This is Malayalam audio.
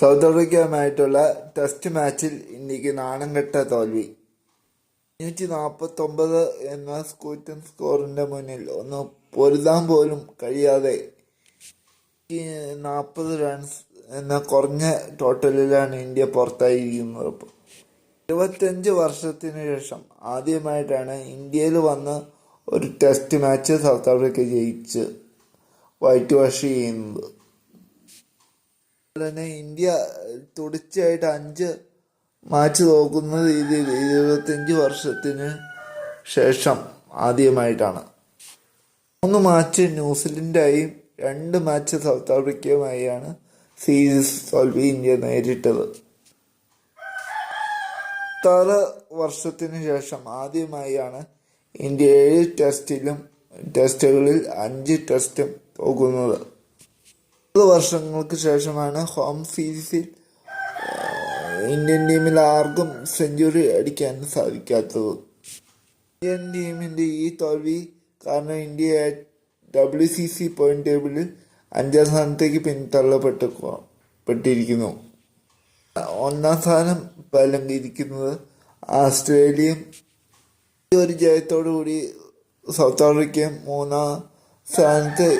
സൗത്ത് ആഫ്രിക്കയുമായിട്ടുള്ള ടെസ്റ്റ് മാച്ചിൽ ഇന്ത്യയ്ക്ക് നാണം കെട്ട തോൽവി. അഞ്ഞൂറ്റി നാൽപ്പത്തൊമ്പത് എന്ന സ്കൂറ്റൻ സ്കോറിന്റെ മുന്നിൽ ഒന്ന് പൊരുതാൻ പോലും കഴിയാതെ നാൽപ്പത് റൺസ് എന്ന കുറഞ്ഞ ടോട്ടലിലാണ് ഇന്ത്യ പുറത്തായിരിക്കുന്നത്. ഇരുപത്തഞ്ച് വർഷത്തിന് ശേഷം ആദ്യമായിട്ടാണ് ഇന്ത്യയിൽ വന്ന് ഒരു ടെസ്റ്റ് മാച്ച് സൗത്ത് ആഫ്രിക്ക ജയിച്ച് വൈറ്റ് വാഷ് ചെയ്യുന്നത്. തന്നെ ഇന്ത്യ തുടർച്ചയായിട്ട് അഞ്ച് മാച്ച് തോക്കുന്ന രീതിയിൽ ഇരുപത്തിയഞ്ച് വർഷത്തിന് ശേഷം ആദ്യമായിട്ടാണ്. മൂന്ന് മാച്ച് ന്യൂസിലൻഡായും രണ്ട് മാച്ച് സൗത്ത് ആഫ്രിക്കയുമായാണ് സീരീസ് തോൽവി ഇന്ത്യ നേരിട്ടത്. പത്താറ് വർഷത്തിന് ശേഷം ആദ്യമായാണ് ഇന്ത്യ ഏഴ് ടെസ്റ്റിലും ടെസ്റ്റുകളിൽ അഞ്ച് ടെസ്റ്റും തോക്കുന്നത്. മുപ്പത് വർഷങ്ങൾക്ക് ശേഷമാണ് ഹോം സീരീസിൽ ഇന്ത്യൻ ടീമിൽ ആർക്കും സെഞ്ചുറി അടിക്കാൻ സാധിക്കാത്തത്. ഇന്ത്യൻ ടീമിന്റെ ഈ തോൽവി കാരണം India W C C point ടേബിളിൽ അഞ്ചാം സ്ഥാനത്തേക്ക് പിന്തള്ളപ്പെട്ട പെട്ടിരിക്കുന്നു. ഒന്നാം സ്ഥാനം പലങ്കിരിക്കുന്നത് ആസ്ട്രേലിയയും ഒരു ജയത്തോടു കൂടി സൗത്ത് ആഫ്രിക്കയും മൂന്നാം സ്ഥാനത്ത്